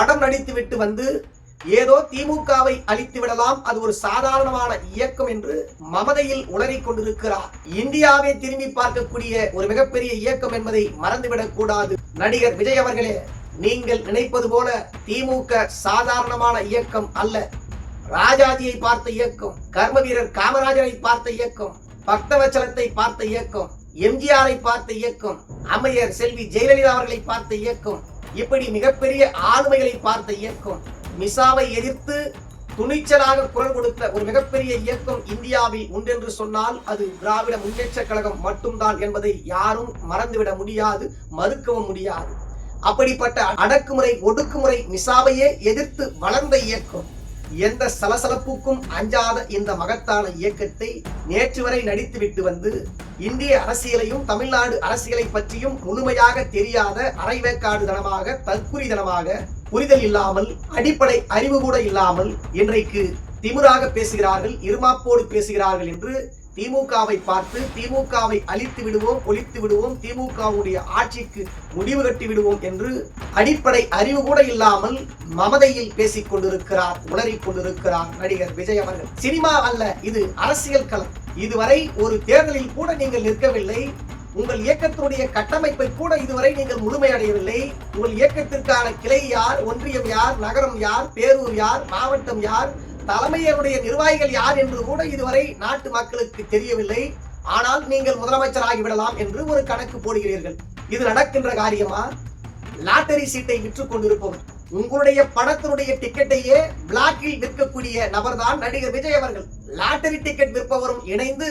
படம் நடித்து விட்டு வந்து ஏதோ திமுகவை அழித்து விடலாம் அது ஒரு சாதாரணமான இயக்கம் என்று மமதையில் உளறிக் கொண்டிருக்கிறார். இந்தியாவை திரும்பி பார்க்கக்கூடிய ஒரு மிகப்பெரிய இயக்கம் என்பதை மறந்துவிடக் கூடாது. நடிகர் விஜய் அவர்களே நீங்கள் நினைப்பது போல திமுக சாதாரணமான இயக்கம் அல்ல. ராஜாஜியை பார்த்த இயக்கம் கர்ம வீரர் காமராஜரை பார்த்த இயக்கம் பக்தவச்சலத்தை பார்த்த இயக்கம் எம்ஜிஆரை பார்த்த இயக்கம் அம்மையர் செல்வி ஜெயலலிதா அவர்களை பார்த்த இயக்கம் இப்படி மிகப்பெரிய ஆளுமைகளை பார்த்த இயக்கம் மிசாவை எதிர்த்து துணிச்சலாக குரல் கொடுத்த ஒரு மிகப்பெரிய இயக்கம் இந்தியாவில் உண்டென்று சொன்னால் அது திராவிட முன்னேற்ற கழகம் மட்டும்தான் என்பதை யாரும் மறந்துவிட முடியாது மறுக்கவும் முடியாது. அப்படிப்பட்ட அடக்குமுறை ஒடுக்குமுறை மிசாவையே எதிர்த்து வளர்ந்த இயக்கம் எந்த சலசலப்புக்கும் அஞ்சாத இந்த மகத்தான இயக்கத்தை நேற்று வரை நடித்துவிட்டு வந்து இந்திய அரசியலையும் தமிழ்நாடு அரசியலை பற்றியும் முழுமையாக தெரியாத அரைவேக்காடு தனமாக தற்குறிதனமாக புரிதல் இல்லாமல் அடிப்படை அறிவு கூட இல்லாமல் இன்றைக்கு திமுறாக பேசுகிறார்கள் இருமாப்போடு பேசுகிறார்கள் என்று திமுகவை பார்த்து திமுகவை அழித்து விடுவோம் ஒழித்து விடுவோம் திமுகவுடைய ஆட்சிக்கு முடிவு கட்டி விடுவோம் என்று அடிப்படை அறிவு கூட இல்லாமல் மமதையில் பேசிக் கொண்டிருக்கிறார் உளறிக் கொண்டிருக்கிறார் நடிகர் விஜய் அவர்கள். சினிமா அல்ல இது அரசியல் களம். இதுவரை ஒரு தேர்தலில் கூட நீங்கள் நிற்கவில்லை. உங்கள் இயக்கத்தினுடைய கட்டமைப்பை கூட இதுவரை நீங்கள் முழுமையடையவில்லை. உங்கள் இயக்கத்திற்கான கிளை யார் ஒன்றியம் யார் நகரம் யார் பேரூர் யார் மாவட்டம் யார் தலைமையருடைய நிர்வாகிகள் யார் என்று கூட இதுவரை நாட்டு மக்களுக்கு தெரியவில்லை. ஆனால் நீங்கள் முதலமைச்சர் ஆகிவிடலாம் என்று ஒரு கணக்கு போடுகிறீர்கள். இது நடக்கின்ற காரியமா? லாட்டரி சீட்டை விற்று கொண்டிருப்பவர் உங்களுடைய படத்தினுடைய டிக்கெட்டையே பிளாக்கில் விற்கக்கூடிய நபர்தான் நடிகர் விஜய் அவர்கள். லாட்டரி டிக்கெட் விற்பவரும் இணைந்து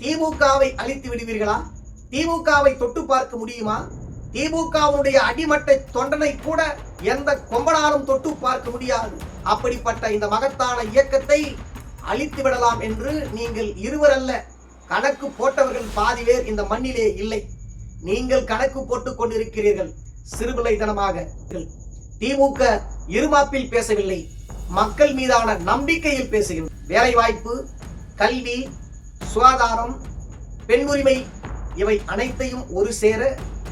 திமுகவை அழித்து விடுவீர்களா? திமுகவை தொட்டு பார்க்க முடியுமா? திமுகவுடைய அடிமட்ட தொண்டனை கூட எந்த கொம்பனாலும் தொட்டு பார்க்க முடியாது. அப்படிப்பட்ட இந்த மகத்தான இயக்கத்தை அழித்து விடலாம் என்று நீங்கள் இருவரல்ல கணக்கு போட்டவர்கள் பாதி பேர் இந்த மண்ணிலே இல்லை. நீங்கள் கணக்கு போட்டுக் கொண்டிருக்கிறீர்கள் சிறுபிள்ளைத்தனமாக. திமுக இருமாப்பில் பேசவில்லை மக்கள் மீதான நம்பிக்கையில் பேசுகிறது வேலைவாய்ப்பு கல்வி சுகாதாரம் பெண் உரிமை இவை அனைத்தையும் ஒரு சேர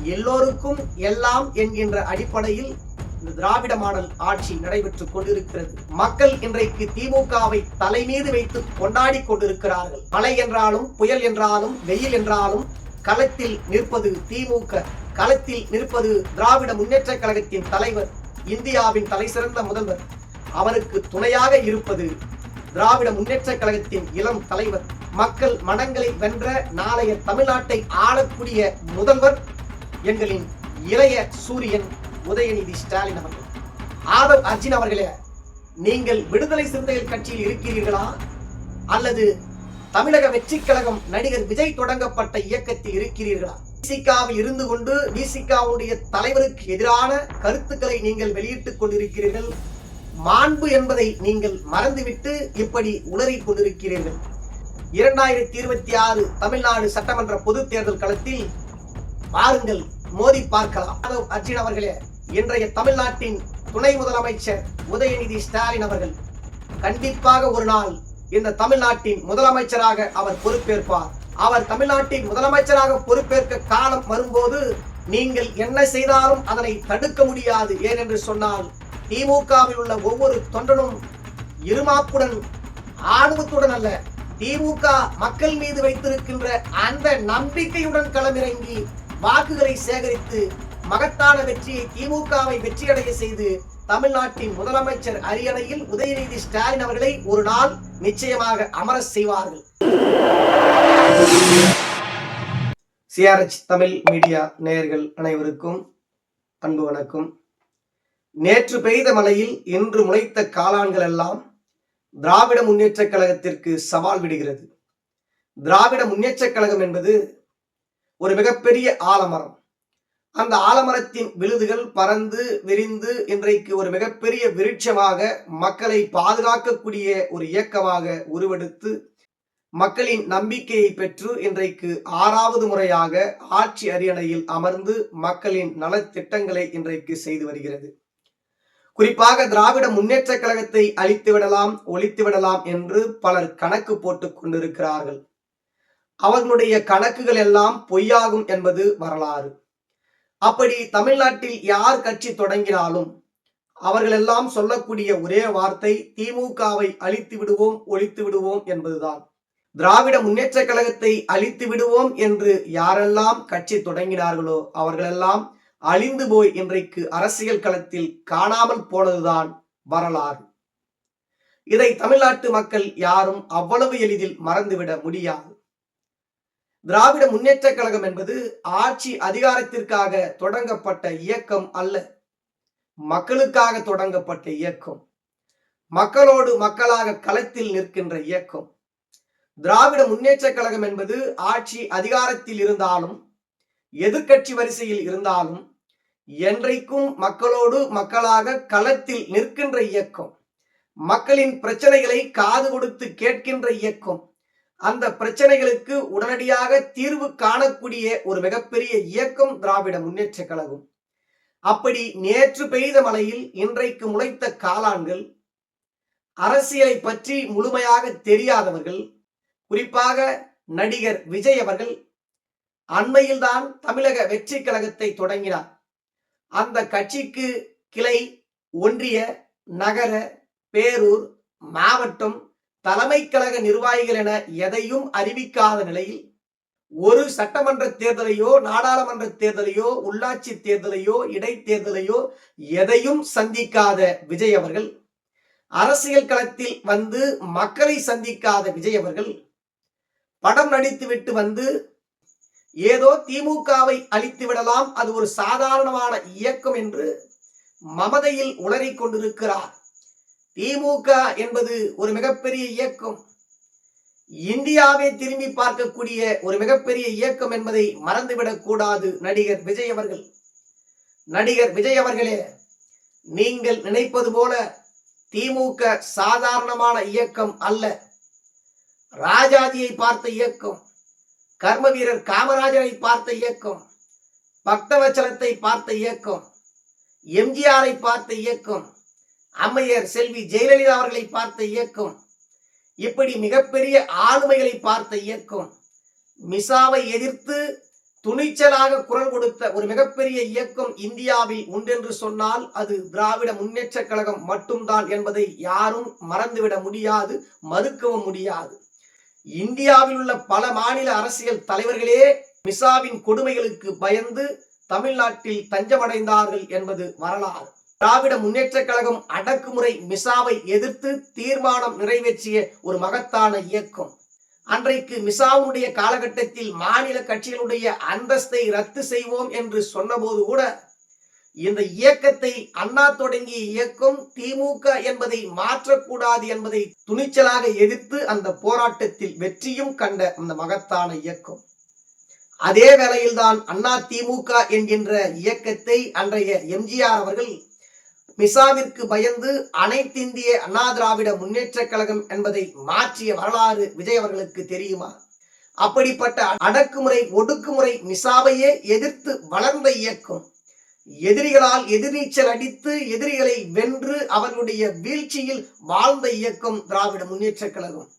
எல்லோருக்கும் எல்லாம் என்கின்ற அடிப்படையில் திராவிட மாடல் ஆட்சி நடைபெற்றுக் கொண்டிருக்கிறது. மக்கள் இன்றைக்கு திமுகவை தலை மீது வைத்து கொண்டாடி கொண்டிருக்கிறார்கள். மழை என்றாலும் புயல் என்றாலும் வெயில் என்றாலும் களத்தில் நிற்பது திமுக. களத்தில் நிற்பது திராவிட முன்னேற்ற கழகத்தின் தலைவர் இந்தியாவின் தலைசிறந்த முதல்வர். அவருக்கு துணையாக இருப்பது திராவிட முன்னேற்ற கழகத்தின் இளம் தலைவர். மக்கள் மனங்களை வென்ற நாளைய தமிழ்நாட்டை ஆளக்கூடிய முதல்வர் எங்களின் இளைய சூரியன் உதயநிதி ஸ்டாலின் அவர்கள். ஆதவ் அர்ஜுன் அவர்களே நீங்கள் விடுதலை சிறுத்தைகள் கட்சியில் இருக்கிறீர்களா? அல்லது தமிழக வெற்றி கழகம் நடிகர் விஜய் தொடங்கப்பட்ட இயக்கத்தில் இருக்கிறீர்களா? விசிகாவில் இருந்து கொண்டு விசிகாவுடைய தலைவருக்கு எதிரான கருத்துக்களை நீங்கள் வெளியிட்டுக் கொண்டிருக்கிறீர்கள். மாண்பு என்பதை நீங்கள் மறந்துவிட்டு இப்படி உளறி கொண்டிருக்கிறீர்கள். இரண்டாயிரத்தி இருபத்தி ஆறு தமிழ்நாடு சட்டமன்ற பொது தேர்தல் களத்தில் பாருங்கள் மோதி பார்க்கலாம். அர்ஜுன் அவர்களே இன்றைய தமிழ்நாட்டின் துணை முதலமைச்சர் உதயநிதி ஸ்டாலின் அவர்கள் கண்டிப்பாக ஒரு நாள் இந்த தமிழ்நாட்டின் முதலமைச்சராக அவர் பொறுப்பேற்பார். அவர் தமிழ்நாட்டின் முதலமைச்சராக பொறுப்பேற்க காலம் வரும்போது நீங்கள் என்ன செய்தாலும் அதனை தடுக்க முடியாது. ஏனென்று சொன்னால் திமுகவில் உள்ள ஒவ்வொரு தொண்டனும் இருமாப்புடன் ஆணவத்துடன் அல்ல திமுக மக்கள் மீது வைத்திருக்கின்ற அந்த நம்பிக்கையுடன் களமிறங்கி வாக்குகளை சேகரித்து மகத்தான வெற்றியை திமுகவை வெற்றியடைய செய்து தமிழ்நாட்டின் முதலமைச்சர் அரியணையில் உதயநிதி ஸ்டாலின் அவர்களை ஒரு நாள் நிச்சயமாக அமர செய்வார்கள். சிஆர்எச் தமிழ் மீடியா நேயர்கள் அனைவருக்கும் அன்பு வணக்கம். நேற்று பெய்த மழையில் இன்று முளைத்த காளான்கள் எல்லாம் திராவிட முன்னேற்ற கழகத்திற்கு சவால் விடுகிறது. திராவிட முன்னேற்ற கழகம் என்பது ஒரு மிகப்பெரிய ஆலமரம். அந்த ஆலமரத்தின் விழுதுகள் பறந்து விரிந்து இன்றைக்கு ஒரு மிகப்பெரிய விருட்சமாக மக்களை பாதுகாக்கக்கூடிய ஒரு இயக்கமாக உருவெடுத்து மக்களின் நம்பிக்கையை பெற்று இன்றைக்கு ஆறாவது முறையாக ஆட்சி அரியணையில் அமர்ந்து மக்களின் நலத்திட்டங்களை இன்றைக்கு செய்து வருகிறது. குறிப்பாக திராவிட முன்னேற்ற கழகத்தை அழித்து விடலாம் ஒழித்து விடலாம் என்று பலர் கணக்கு போட்டுக் கொண்டிருக்கிறார்கள். அவர்களுடைய கணக்குகள் எல்லாம் பொய்யாகும் என்பது வரலாறு. அப்படி தமிழ்நாட்டில் யார் கட்சி தொடங்கினாலும் அவர்களெல்லாம் சொல்லக்கூடிய ஒரே வார்த்தை திமுகவை அழித்து விடுவோம் ஒழித்து விடுவோம் என்பதுதான். திராவிட முன்னேற்ற கழகத்தை அழித்து விடுவோம் என்று யாரெல்லாம் கட்சி தொடங்கினார்களோ அவர்களெல்லாம் அழிந்து போய் இன்றைக்கு அரசியல் களத்தில் காணாமல் போனதுதான் வரலாறு. இதை தமிழ்நாட்டு மக்கள் யாரும் அவ்வளவு எளிதில் மறந்துவிட முடியாது. திராவிட முன்னேற்ற கழகம் என்பது ஆட்சி அதிகாரத்திற்காக தொடங்கப்பட்ட இயக்கம் அல்ல. மக்களுக்காக தொடங்கப்பட்ட இயக்கம். மக்களோடு மக்களாக களத்தில் நிற்கின்ற இயக்கம். திராவிட முன்னேற்ற கழகம் என்பது ஆட்சி அதிகாரத்தில் இருந்தாலும் எதிர்க்கட்சி வரிசையில் இருந்தாலும் என்றைக்கும் மக்களோடு மக்களாக களத்தில் நிற்கின்ற இயக்கம். மக்களின் பிரச்சனைகளை காது கொடுத்து கேட்கின்ற இயக்கம். அந்த பிரச்சனைகளுக்கு உடனடியாக தீர்வு காணக்கூடிய ஒரு மிகப்பெரிய இயக்கம் திராவிட முன்னேற்ற கழகம். அப்படி நேற்று பெய்த மழையில் இன்றைக்கு முளைத்த காளான்கள் அரசியலை பற்றி முழுமையாக தெரியாதவர்கள் குறிப்பாக நடிகர் விஜய் அவர்கள் அண்மையில்தான் தமிழக வெற்றி கழகத்தை தொடங்கினார். அந்த கட்சிக்கு கிளை ஒன்றிய நகர பேரூர் மாவட்டம் தலைமை கழக நிர்வாகிகள் என எதையும் அறிவிக்காத நிலையில் ஒரு சட்டமன்ற தேர்தலையோ நாடாளுமன்ற தேர்தலையோ உள்ளாட்சி தேர்தலையோ இடைத்தேர்தலையோ எதையும் சந்திக்காத விஜய் அவர்கள் அரசியல் களத்தில் வந்து மக்களை சந்திக்காத விஜய் அவர்கள் படம் நடித்துவிட்டு வந்து ஏதோ திமுகவை அழித்து விடலாம் அது ஒரு சாதாரணமான இயக்கம் என்று மமதையில் உளறிக் கொண்டிருக்கிறார். திமுக என்பது ஒரு மிகப்பெரிய இயக்கம். இந்தியாவை திரும்பி பார்க்கக்கூடிய ஒரு மிகப்பெரிய இயக்கம் என்பதை மறந்துவிடக் கூடாது நடிகர் விஜய் அவர்கள். நடிகர் விஜய் அவர்களே நீங்கள் நினைப்பது போல திமுக சாதாரணமான இயக்கம் அல்ல. ராஜாஜியை பார்த்த இயக்கம் கர்ம வீரர் காமராஜரை பார்த்த இயக்கம் பக்தவச்சலத்தை பார்த்த இயக்கம் எம்ஜிஆரை பார்த்த இயக்கம் அம்மையர் செல்வி ஜெயலலிதா அவர்களை பார்த்த இயக்கம் இப்படி மிகப்பெரிய ஆளுமைகளை பார்த்த இயக்கம் மிசாவை எதிர்த்து துணிச்சலாக குரல் கொடுத்த ஒரு மிகப்பெரிய இயக்கம் இந்தியாவில் உண்டென்று சொன்னால் அது திராவிட முன்னேற்ற கழகம் மட்டும்தான் என்பதை யாரும் மறந்துவிட முடியாது மறுக்கவும் முடியாது. இந்தியாவில் உள்ள பல மாநில அரசியல் தலைவர்களே மிசாவின் கொடுமைகளுக்கு பயந்து தமிழ்நாட்டில் தஞ்சமடைந்தார்கள் என்பது வரலாறு. திராவிட முன்னேற்ற கழகம் அடக்குமுறை மிசாவை எதிர்த்து தீர்மானம் நிறைவேற்றிய ஒரு மகத்தான இயக்கம். அன்றைக்கு மிசாவுடைய காலகட்டத்தில் மாநில கட்சிகளுடைய அந்தஸ்தை ரத்து செய்வோம் என்று சொன்னபோது கூட இந்த இயக்கத்தை அண்ணா தொடங்கிய இயக்கம் திமுக என்பதை மாற்றக்கூடாது என்பதை துணிச்சலாக எதிர்த்து அந்த போராட்டத்தில் வெற்றியும் கண்ட அந்த மகத்தான இயக்கம். அதே வேளையில்தான் அண்ணா திமுக என்கின்ற இயக்கத்தை அன்றைய எம்ஜிஆர் அவர்கள் மிசாவிற்கு பயந்து அனைத்திந்திய அண்ணா திராவிட முன்னேற்ற கழகம் என்பதை மாற்றிய வரலாறு விஜய் அவர்களுக்கு தெரியுமா? அப்படிப்பட்ட அடக்குமுறை ஒடுக்குமுறை மிசாவையே எதிர்த்து வளர்ந்த இயக்கம். எதிரிகளால் எதிர்நீச்சல் அடித்து எதிரிகளை வென்று அவர்களுடைய வீழ்ச்சியில் வாழ்ந்த இயக்கம் திராவிட முன்னேற்ற கழகம்.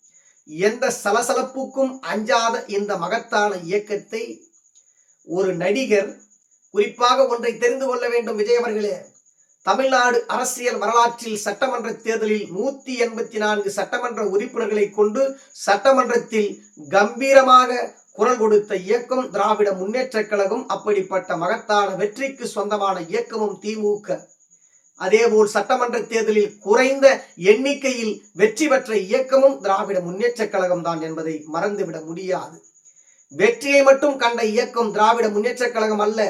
எந்த சலசலப்புக்கும் அஞ்சாத இந்த மகத்தான இயக்கத்தை ஒரு நடிகர் குறிப்பாக ஒன்றை தெரிந்து கொள்ள வேண்டும் விஜய் அவர்களே. தமிழ்நாடு அரசியல் வரலாற்றில் சட்டமன்ற தேர்தலில் நூத்தி எண்பத்தி நான்கு சட்டமன்ற உறுப்பினர்களை கொண்டு சட்டமன்றத்தில் கம்பீரமாக குரல் கொடுத்த இயக்கம் திராவிட முன்னேற்ற கழகம் அப்படிப்பட்ட மகத்தான வெற்றிக்கு சொந்தமான இயக்கமும் திமுக. அதேபோல் சட்டமன்ற தேர்தலில் குறைந்த எண்ணிக்கையில் வெற்றி பெற்ற இயக்கமும் திராவிட முன்னேற்ற கழகம் தான் என்பதை மறந்துவிட முடியாது. வெற்றியை மட்டும் கண்ட இயக்கம் திராவிட முன்னேற்ற கழகம் அல்ல.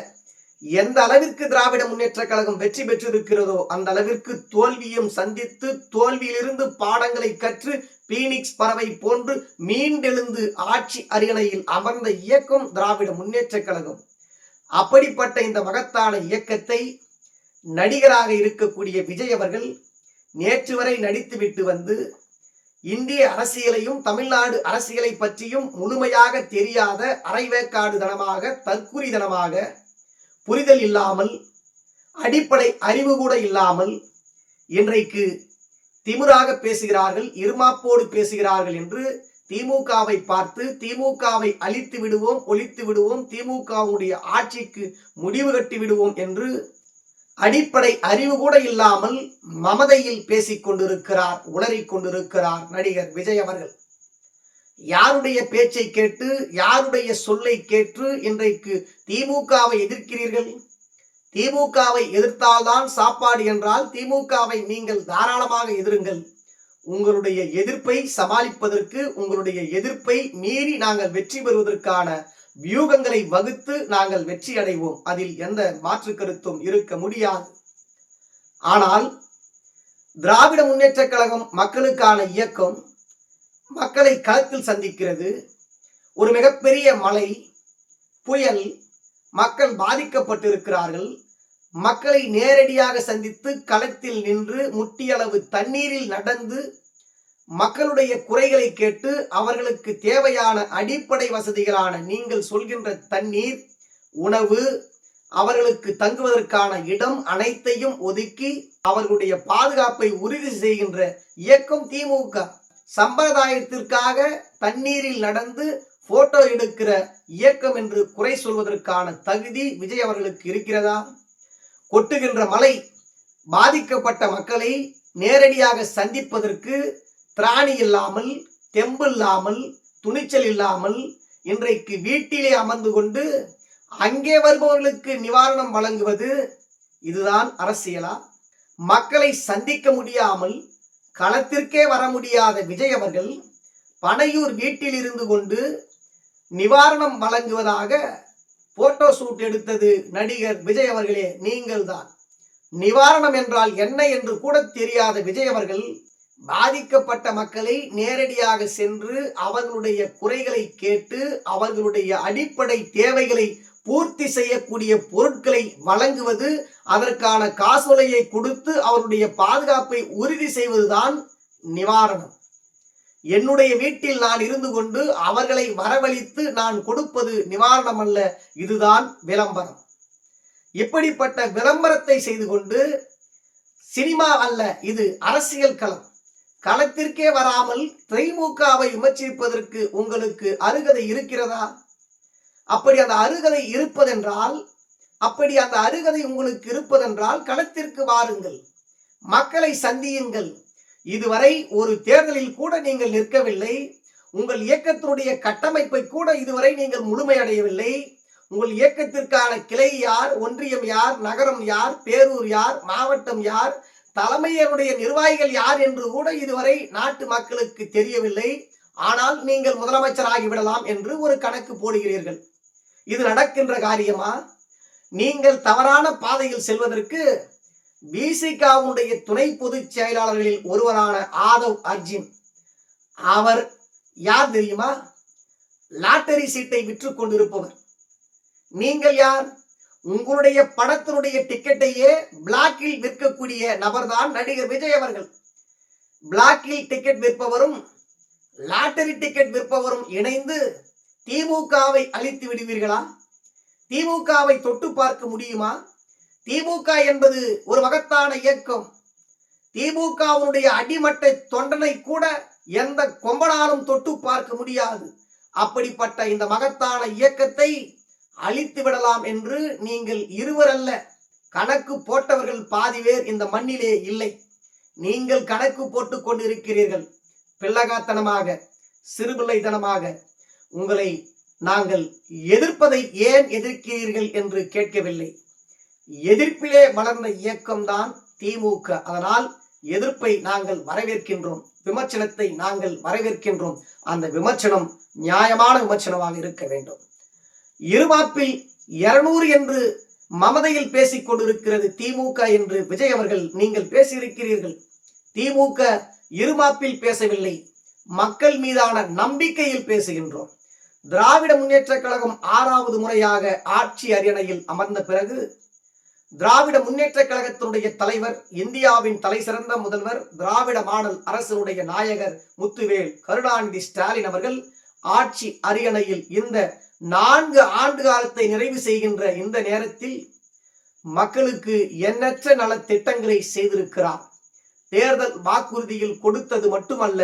எந்த அளவிற்கு திராவிட முன்னேற்ற கழகம் வெற்றி பெற்றிருக்கிறதோ அந்த அளவிற்கு தோல்வியும் சந்தித்து தோல்வியிலிருந்து பாடங்களை கற்று பீனிக்ஸ் பறவை போன்று மீண்டெழுந்து ஆட்சி அரியணையில் அமர்ந்த இயக்கம் திராவிட முன்னேற்ற கழகம். அப்படிப்பட்ட இந்த மகத்தான இயக்கத்தை நடிகராக இருக்கக்கூடிய விஜய் அவர்கள் நேற்று வரை நடித்துவிட்டு வந்து இந்திய அரசியலையும் தமிழ்நாடு அரசியலை பற்றியும் முழுமையாக தெரியாத அரைவேக்காடு தனமாக தற்குறிதனமாக புரிதல் இல்லாமல் அடிப்படை அறிவு கூட இல்லாமல் இன்றைக்கு திமுறாக பேசுகிறார்கள் இருமாப்போடு பேசுகிறார்கள் என்று திமுகவை பார்த்து திமுகவை அழித்து விடுவோம் ஒழித்து விடுவோம் திமுகவுடைய ஆட்சிக்கு முடிவு கட்டி விடுவோம் என்று அடிப்படை அறிவு கூட இல்லாமல் மமதையில் பேசிக் கொண்டிருக்கிறார் உளறிக் கொண்டிருக்கிறார் நடிகர் விஜய் அவர்கள். யாருடைய பேச்சை கேட்டு யாருடைய சொல்லை கேட்டு இன்றைக்கு திமுகவை எதிர்க்கிறீர்கள்? திமுகவை எதிர்த்தால்தான் சாப்பாடு என்றால் திமுகவை நீங்கள் தாராளமாக எதிருங்கள். உங்களுடைய எதிர்ப்பை சமாளிப்பதற்கு உங்களுடைய எதிர்ப்பை மீறி நாங்கள் வெற்றி பெறுவதற்கான வியூகங்களை வகுத்து நாங்கள் வெற்றி அடைவோம். அதில் எந்த மாற்று கருத்தும் இருக்க முடியாது. ஆனால் திராவிட முன்னேற்ற கழகம் மக்களுக்கான இயக்கம் மக்களை களத்தில் சந்திக்கிறது. ஒரு மிகப்பெரிய மழை புயல் மக்கள் பாதிக்கப்பட்டிருக்கிறார்கள். மக்களை நேரடியாக சந்தித்து களத்தில் நின்று முட்டியளவு தண்ணீரில் நடந்து மக்களுடைய குறைகளை கேட்டு அவர்களுக்கு தேவையான அடிப்படை வசதிகளான நீங்கள் சொல்கின்ற தண்ணீர் உணவு அவர்களுக்கு தங்குவதற்கான இடம் அனைத்தையும் ஒதுக்கி அவர்களுடைய பாதுகாப்பை உறுதி செய்கின்ற இயக்கம் திமுக. சம்பிரதாயத்திற்காக தண்ணீரில் நடந்து போட்டோ எடுக்கிற இயக்கம் என்று குறை சொல்வதற்கான தகுதி விஜய் அவர்களுக்கு இருக்கிறதா? கொட்டுகின்ற மலை பாதிக்கப்பட்ட மக்களை நேரடியாக சந்திப்பதற்கு திராணி இல்லாமல் தெம்பு இல்லாமல் துணிச்சல் இல்லாமல் இன்றைக்கு வீட்டிலே அமர்ந்து கொண்டு அங்கே வருபவர்களுக்கு நிவாரணம் வழங்குவது இதுதான் அரசியலா? மக்களை சந்திக்க முடியாமல் களத்திற்கே வர முடியாத விஜய் அவர்கள் பனையூர் வீட்டில் இருந்து கொண்டு நிவாரணம் வழங்குவதாக போட்டோ ஷூட் எடுத்தது நடிகர் விஜய் அவர்களே நீங்கள்தான். நிவாரணம் என்றால் என்ன என்று கூட தெரியாத விஜய் அவர்கள் பாதிக்கப்பட்ட மக்களை நேரடியாக சென்று அவர்களுடைய குறைகளை கேட்டு அவர்களுடைய அடிப்படை தேவைகளை பூர்த்தி செய்யக்கூடிய பொருட்களை வழங்குவது அதற்கான காசோலையை கொடுத்து அவருடைய பாதுகாப்பை உறுதி செய்வதுதான் நிவாரணம். என்னுடைய வீட்டில் நான் இருந்து கொண்டு அவர்களை வரவழைத்து நான் கொடுப்பது நிவாரணம் அல்ல இதுதான் விளம்பரம். இப்படிப்பட்ட விளம்பரத்தை செய்து கொண்டு சினிமா அல்ல இது அரசியல் களம். களத்திற்கே வராமல் திமுகவை விமர்சிப்பதற்கு உங்களுக்கு அருகதை இருக்கிறதா? அப்படி அந்த அருகதை இருப்பதென்றால் அப்படி அந்த அருகதை உங்களுக்கு இருப்பதென்றால் களத்திற்கு வாருங்கள் மக்களை சந்தியுங்கள். இதுவரை ஒரு தேர்தலில் கூட நீங்கள் நிற்கவில்லை உங்கள் இயக்கத்தினுடைய கட்டமைப்பை கூட இதுவரை நீங்கள் முழுமையடையவில்லை. உங்கள் இயக்கத்திற்கான கிளை யார் ஒன்றியம் யார் நகரம் யார் பேரூர் யார் மாவட்டம் யார் தலைமையருடைய நிர்வாகிகள் யார் என்று கூட இதுவரை நாட்டு மக்களுக்கு தெரியவில்லை. ஆனால் நீங்கள் முதலமைச்சராகிவிடலாம் என்று ஒரு கணக்கு போடுகிறீர்கள். இது நடக்கின்ற காரியமா? நீங்கள் தவறான பாதையில் செல்வதற்கு பிசிகாவுடைய துணை பொதுச் செயலாளர்களில் ஒருவரான ஆதவ் அர்ஜுன். அவர் யார் தெரியுமா? லாட்டரி சீட்டை விற்று கொண்டிருப்பவர். நீங்கள் யார்? உங்களுடைய படத்தினுடைய டிக்கெட்டையே பிளாக்கில் விற்கக்கூடிய நபர்தான் நடிகர் விஜய் அவர்கள். பிளாக்கில் டிக்கெட் விற்பவரும் லாட்டரி டிக்கெட் விற்பவரும் இணைந்து திமுகவை அழித்து விடுவீர்களா? திமுகவை தொட்டு பார்க்க முடியுமா? திமுக என்பது ஒரு மகத்தான இயக்கம். திமுகவுடைய அடிமட்ட தொண்டனை கூட எந்த கொம்பனாலும் தொட்டு பார்க்க முடியாது. அப்படிப்பட்ட இந்த மகத்தான இயக்கத்தை அழித்து விடலாம் என்று நீங்கள் இருவரல்ல. கணக்கு போட்டவர்கள் பாதி பேர் இந்த மண்ணிலே இல்லை. நீங்கள் கணக்கு போட்டுக் கொண்டிருக்கிறீர்கள். பிள்ளகாத்தனமாக சிறுபிள்ளைத்தனமாக உங்களை நாங்கள் எதிர்ப்பதை ஏன் எதிர்க்கிறீர்கள் என்று கேட்கவில்லை. எதிர்ப்பிலே வளர்ந்த இயக்கம்தான் திமுக. அதனால் எதிர்ப்பை நாங்கள் வரவேற்கின்றோம். விமர்சனத்தை நாங்கள் வரவேற்கின்றோம். அந்த விமர்சனம் நியாயமான விமர்சனமாக இருக்க வேண்டும். இருமாப்பில் இருநூறு என்று மமதையில் பேசிக் கொண்டிருக்கிறது திமுக என்று விஜய் அவர்கள். நீங்கள் பேசியிருக்கிறீர்கள். திமுக இருமாப்பில் பேசவில்லை. மக்கள் மீதான நம்பிக்கையில் பேசுகின்றோம். திராவிட முன்னேற்ற கழகம் ஆறாவது முறையாக ஆட்சி அரியணையில் அமர்ந்த பிறகு திராவிட முன்னேற்ற கழகத்தினுடைய தலைவர் இந்தியாவின் தலை சிறந்த முதல்வர் திராவிட மாடல் அரசனுடைய நாயகர் முத்துவேல் கருணாநிதி ஸ்டாலின் அவர்கள் ஆட்சி அரியணையில் இந்த நான்கு ஆண்டு காலத்தை நிறைவு செய்கின்ற இந்த நேரத்தில் மக்களுக்கு எண்ணற்ற நல திட்டங்களை செய்திருக்கிறார். தேர்தல் வாக்குறுதியில் கொடுத்தது மட்டுமல்ல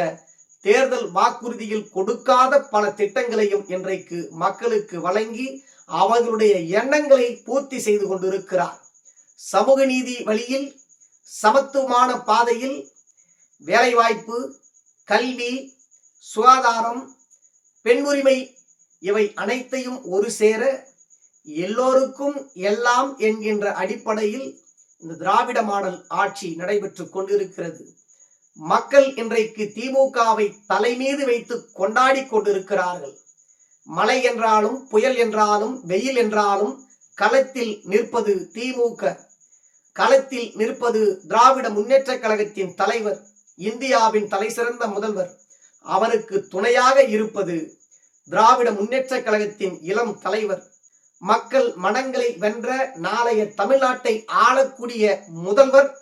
தேர்தல் வாக்குறுதியில் கொடுக்காத பல திட்டங்களையும் இன்றைக்கு மக்களுக்கு வழங்கி அவர்களுடைய எண்ணங்களை பூர்த்தி செய்து கொண்டிருக்கிறார். சமூக நீதி வழியில் சமத்துவமான பாதையில் வேலைவாய்ப்பு கல்வி சுகாதாரம் பெண் உரிமை இவை அனைத்தையும் ஒரு சேர எல்லோருக்கும் எல்லாம் என்கின்ற அடிப்படையில் இந்த திராவிட மாடல் ஆட்சி நடைபெற்றுக் கொண்டிருக்கிறது. மக்கள் இன்றைக்கு திமுகவை தலைமீது வைத்து கொண்டாடி கொண்டிருக்கிறார்கள். மழை என்றாலும் புயல் என்றாலும் வெயில் என்றாலும் களத்தில் நிற்பது திமுக. களத்தில் நிற்பது திராவிட முன்னேற்ற கழகத்தின் தலைவர் இந்தியாவின் தலைசிறந்த முதல்வர். அவருக்கு துணையாக இருப்பது திராவிட முன்னேற்ற கழகத்தின் இளம் தலைவர். மக்கள் மனங்களை வென்ற நாளைய தமிழ்நாட்டை ஆளக்கூடிய முதல்வர்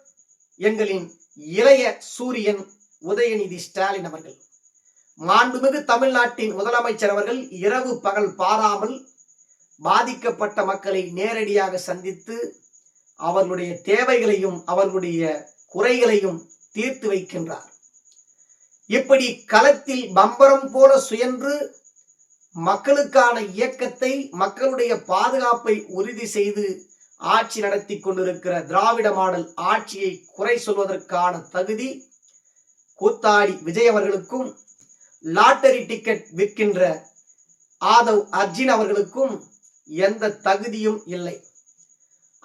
எங்களின் இளைய சூரியன் உதயநிதி ஸ்டாலின் அவர்கள். மாண்புமிகு தமிழ்நாட்டின் முதலமைச்சர் அவர்கள் இரவு பகல் பாராமல் பாதிக்கப்பட்ட மக்களை நேரடியாக சந்தித்து அவர்களுடைய தேவைகளையும் அவர்களுடைய குறைகளையும் தீர்த்து வைக்கின்றார். இப்படி களத்தில் பம்பரம் போல சுயன்று மக்களுக்கான இயக்கத்தை மக்களுடைய பாதுகாப்பை உறுதி செய்து ஆட்சி நடத்தி கொண்டிருக்கிற திராவிட மாடல் ஆட்சியை குறை சொல்வதற்கான தகுதி கூத்தாடி விஜய் அவர்களுக்கும் லாட்டரி டிக்கெட் விற்கின்ற ஆதவ் அர்ஜின் அவர்களுக்கும் எந்த தகுதியும் இல்லை.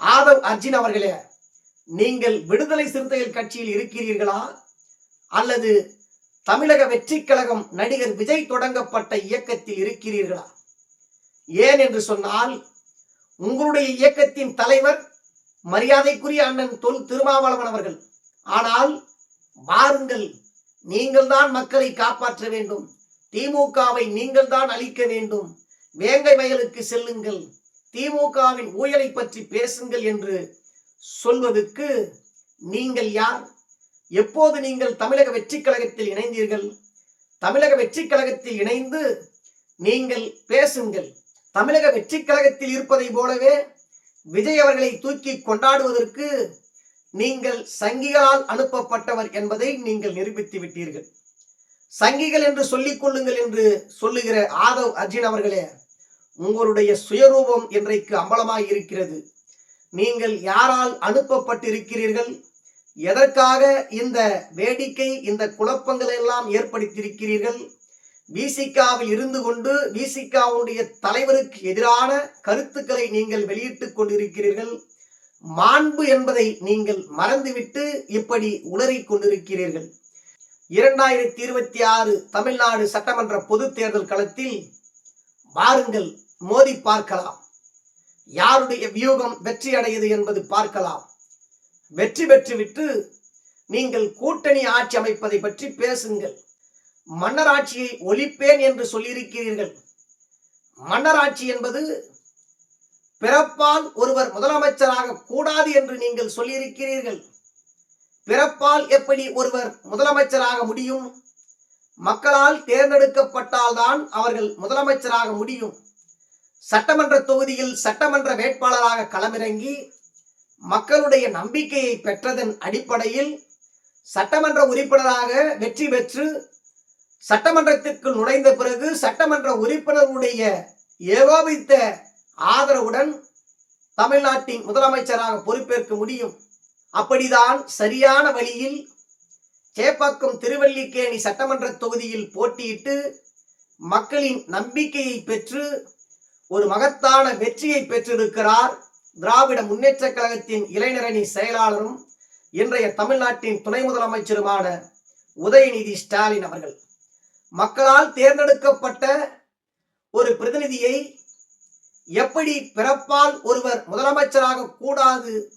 ஆதவ் அர்ஜின் அவர்களே நீங்கள் விடுதலை சிறுத்தைகள் கட்சியில் இருக்கிறீர்களா? அல்லது தமிழக வெற்றி கழகம் நடிகர் விஜய் தொடங்கப்பட்ட இயக்கத்தில் இருக்கிறீர்களா? ஏன் என்று சொன்னால் உங்களுடைய இயக்கத்தின் தலைவர் மரியாதைக்குரிய அண்ணன் தொல் திருமாவளவன் அவர்கள். ஆனால் வாருங்கள் நீங்கள் தான் மக்களை காப்பாற்ற வேண்டும். திமுகவை நீங்கள் தான் அழிக்க வேண்டும். வேங்கை வயலுக்கு செல்லுங்கள். திமுகவின் ஊழலை பற்றி பேசுங்கள் என்று சொல்வதற்கு நீங்கள் யார்? எப்போது நீங்கள் தமிழக வெற்றி கழகத்தில் இணைந்தீர்கள்? தமிழக வெற்றி கழகத்தில் இணைந்து நீங்கள் பேசுங்கள். தமிழக வெற்றி கழகத்தில் இருப்பதை போலவே விஜய் அவர்களை தூக்கி கொண்டாடுவதற்கு நீங்கள் சங்கிகளால் அனுப்பப்பட்டவர் என்பதை நீங்கள் நிரூபித்து விட்டீர்கள். சங்கிகள் என்று சொல்லிக் கொள்ளுங்கள் என்று சொல்லுகிற ஆதவ் அர்ஜுன் அவர்களே உங்களுடைய சுயரூபம் இன்றைக்கு அம்பலமாக இருக்கிறது. நீங்கள் யாரால் அனுப்பப்பட்டிருக்கிறீர்கள்? எதற்காக இந்த வேடிக்கை இந்த குழப்பங்கள் எல்லாம் ஏற்படுத்தியிருக்கிறீர்கள்? விசிகாவில் இருந்து கொண்டு விசிகாவுடைய தலைவருக்கு எதிரான கருத்துக்களை நீங்கள் வெளியிட்டுக் கொண்டிருக்கிறீர்கள். மாண்பு என்பதை நீங்கள் மறந்துவிட்டு இப்படி உளறிக் கொண்டிருக்கிறீர்கள். இரண்டாயிரத்தி இருபத்தி ஆறு தமிழ்நாடு சட்டமன்ற பொது தேர்தல் களத்தில் வாருங்கள் மோதி பார்க்கலாம். யாருடைய வியூகம் வெற்றி அடையது என்பது பார்க்கலாம். வெற்றி பெற்றுவிட்டு நீங்கள் கூட்டணி ஆட்சி அமைப்பதை பற்றி பேசுங்கள். மன்னராட்சியை ஒழிப்பேன் என்று சொல்லியிருக்கிறீர்கள். மன்னராட்சி என்பது பிறப்பால் ஒருவர் முதலமைச்சராக கூடாது என்று நீங்கள் சொல்லியிருக்கிறீர்கள். பிறப்பால் எப்படி ஒருவர் முதலமைச்சராக முடியும்? மக்களால் தேர்ந்தெடுக்கப்பட்டால்தான் அவர்கள் முதலமைச்சராக முடியும். சட்டமன்ற தொகுதியில் சட்டமன்ற வேட்பாளராக களமிறங்கி மக்களுடைய நம்பிக்கையை பெற்றதன் அடிப்படையில் சட்டமன்ற உறுப்பினராக வெற்றி பெற்று சட்டமன்றத்திற்கு நுழைந்த பிறகு சட்டமன்ற உறுப்பினர்களுடைய ஏகோபித்த ஆதரவுடன் தமிழ்நாட்டின் முதலமைச்சராக பொறுப்பேற்க முடியும். அப்படிதான் சரியான வழியில் சேப்பாக்கம் திருவல்லிக்கேணி சட்டமன்ற தொகுதியில் போட்டியிட்டு மக்களின் நம்பிக்கையை பெற்று ஒரு மகத்தான வெற்றியை பெற்றிருக்கிறார் திராவிட முன்னேற்ற கழகத்தின் இளைஞரணி செயலாளரும் இன்றைய தமிழ்நாட்டின் துணை முதலமைச்சருமான உதயநிதி ஸ்டாலின் அவர்கள். மக்களால் தேர்ந்தெடுக்கப்பட்ட ஒரு பிரதிநிதியை எப்படி பிறப்பால் ஒருவர் முதலமைச்சராக கூடாது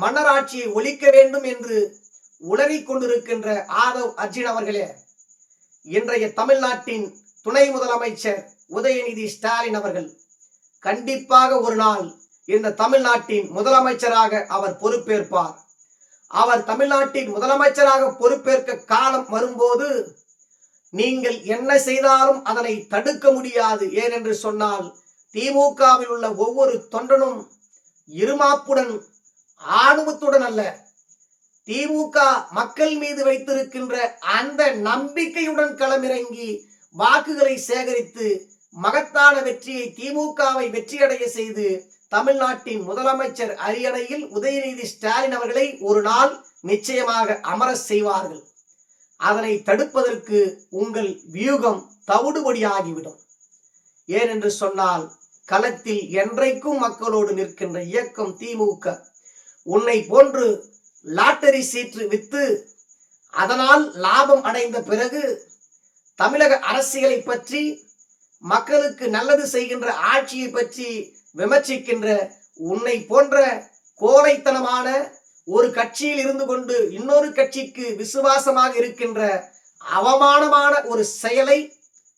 மன்னராட்சியை ஒழிக்க வேண்டும் என்று உளறிக் கொண்டிருக்கின்ற ஆதவ் அர்ஜுன் அவர்களே இன்றைய தமிழ்நாட்டின் துணை முதலமைச்சர் உதயநிதி ஸ்டாலின் அவர்கள் கண்டிப்பாக ஒரு நாள் இந்த தமிழ்நாட்டின் முதலமைச்சராக அவர் பொறுப்பேற்பார். அவர் தமிழ்நாட்டின் முதலமைச்சராக பொறுப்பேற்க காலம் வரும்போது நீங்கள் என்ன செய்தாலும் அதனை தடுக்க முடியாது. ஏனென்று சொன்னால் திமுகவில் உள்ள ஒவ்வொரு தொண்டனும் இருமாப்புடன் ஆணவத்துடன் அல்ல. திமுக மக்கள் மீது வைத்திருக்கின்ற அந்த நம்பிக்கையுடன் களமிறங்கி வாக்குகளை சேகரித்து மகத்தான வெற்றியை திமுகவை வெற்றியடைய செய்து தமிழ்நாட்டின் முதலமைச்சர் அரியணையில் உதயநிதி ஸ்டாலின் அவர்களை ஒரு நாள் நிச்சயமாக அமர செய்வார்கள். அதனை தடுப்பதற்கு உங்கள் வியூகம் தவிடுபடியாகிவிடும். ஏனென்று சொன்னால் களத்தில் என்றைக்கும் மக்களோடு நிற்கின்ற இயக்கம் திமுக. உன்னை போன்று லாட்டரி சீற்று வித்து அதனால் லாபம் அடைந்த பிறகு தமிழக அரசியலை பற்றி மக்களுக்கு நல்லது செய்கின்ற ஆட்சியை பற்றி விமர்சிக்கின்ற உன்னை போன்ற கோழைத்தனமான ஒரு கட்சியில் இருந்து கொண்டு இன்னொரு கட்சிக்கு விசுவாசமாக இருக்கின்ற அவமானமான ஒரு செயலை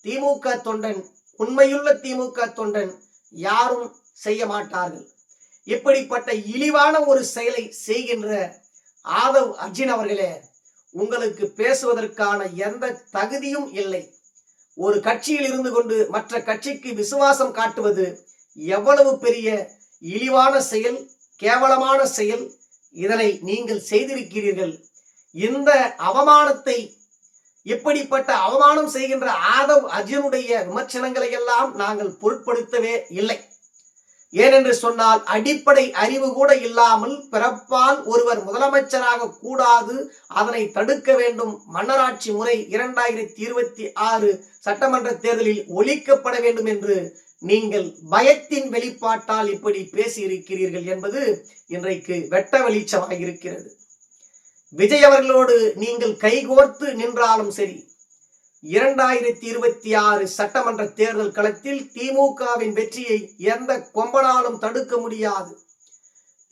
திமுக தொண்டன் உண்மையுள்ள திமுக தொண்டன் யாரும் செய்ய மாட்டார்கள். இப்படிப்பட்ட இழிவான ஒரு செயலை செய்கின்ற ஆதவ் அர்ஜுன் அவர்களே உங்களுக்கு பேசுவதற்கான எந்த தகுதியும் இல்லை. ஒரு கட்சியில் இருந்து கொண்டு மற்ற கட்சிக்கு விசுவாசம் காட்டுவது எவ்வளவு பெரிய இழிவான செயல் கேவலமான செயல் இதனை நீங்கள் செய்திருக்கிறீர்கள். இந்த அவமானத்தை இப்படிப்பட்ட அவமானம் செய்கின்ற ஆதவ் அர்ஜுனுடைய விமர்சனங்களை எல்லாம் நாங்கள் பொருட்படுத்தவே இல்லை. ஏனென்று சொன்னால் அடிப்படை அறிவு கூட இல்லாமல் பிறப்பால் ஒருவர் முதலமைச்சராக கூடாது அதனை தடுக்க வேண்டும். மன்னராட்சி முறை இரண்டாயிரத்தி இருபத்தி ஆறு சட்டமன்ற தேர்தலில் ஒழிக்கப்பட வேண்டும் என்று நீங்கள் பயத்தின் வெளிப்பாட்டால் இப்படி பேசியிருக்கிறீர்கள் என்பது இன்றைக்கு வெட்ட வெளிச்சமாக இருக்கிறது விஜய் அவர்களோடு நீங்கள் கைகோர்த்து நின்றாலும் சரி இரண்டாயிரத்தி இருபத்தி ஆறு சட்டமன்ற தேர்தல் களத்தில் திமுகவின் வெற்றியை எந்த கொம்பனாலும் தடுக்க முடியாது.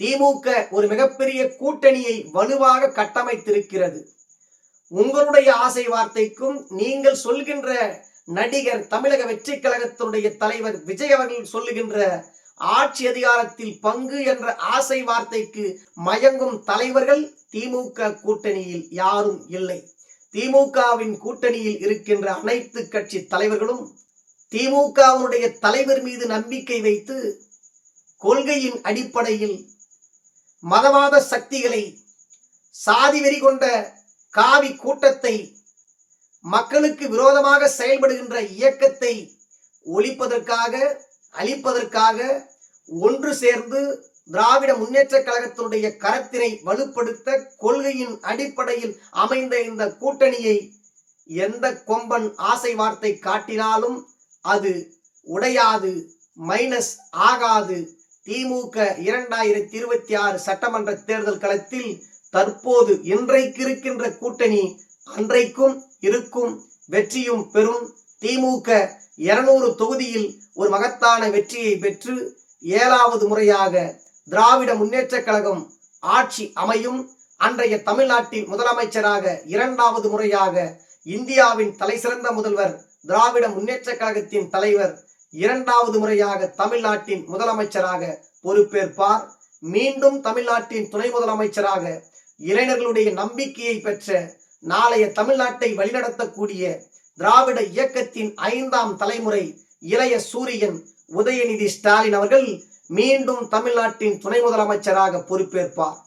திமுக ஒரு மிகப்பெரிய கூட்டணியை வலுவாக கட்டமைத்திருக்கிறது. உங்களுடைய ஆசை வார்த்தைக்கும் நீங்கள் சொல்கின்ற நடிகர் தமிழக வெற்றி கழகத்தினுடைய தலைவர் விஜய் அவர்கள் சொல்லுகின்ற ஆட்சி அதிகாரத்தில் பங்கு என்ற ஆசை வார்த்தைக்கு மயங்கும் தலைவர்கள் திமுக கூட்டணியில் யாரும் இல்லை. திமுகவின் கூட்டணியில் இருக்கின்ற அனைத்து கட்சி தலைவர்களும் திமுகவினுடைய தலைவர் மீது நம்பிக்கை வைத்து கொள்கையின் அடிப்படையில் மதவாத சக்திகளை சாதி வெறி கொண்ட காவி கூட்டத்தை மக்களுக்கு விரோதமாக செயல்படுகின்ற இயக்கத்தை ஒழிப்பதற்காக அழிப்பதற்காக ஒன்று சேர்ந்து திராவிட முன்னேற்ற கழகத்தினுடைய கரத்தினை வலுப்படுத்த கொள்கையின் அடிப்படையில் அமைந்த இந்த கூட்டணியை எந்த கொம்பன் ஆசை வார்த்தை காட்டினாலும் அது உடையாது மைனஸ் ஆகாது. திமுக இரண்டாயிரத்தி இருபத்தி ஆறு சட்டமன்ற தேர்தல் களத்தில் தற்போது இன்றைக்கு இருக்கின்ற கூட்டணி அன்றைக்கும் இருக்கும் வெற்றியும் பெறும். திமுக இருநூறு தொகுதியில் ஒரு மகத்தான வெற்றியை பெற்று ஏழாவது முறையாக திராவிட முன்னேற்ற கழகம் ஆட்சி அமையும் அன்றைய தமிழ்நாட்டின் முதலமைச்சராக இரண்டாவது முறையாக இந்தியாவின் தலைசிறந்த முதல்வர் திராவிட முன்னேற்ற கழகத்தின் தலைவர் இரண்டாவது முறையாக தமிழ்நாட்டின் முதலமைச்சராக பொறுப்பேற்பார். மீண்டும் தமிழ்நாட்டின் துணை முதலமைச்சராக இளைஞர்களுடைய நம்பிக்கையை பெற்ற நாளைய தமிழ்நாட்டை வழிநடத்தக்கூடிய திராவிட இயக்கத்தின் ஐந்தாம் தலைமுறை இளைய சூரியன் உதயநிதி ஸ்டாலின் அவர்கள் மீண்டும் தமிழ்நாட்டின் துணை முதலமைச்சராக பொறுப்பேற்பார்.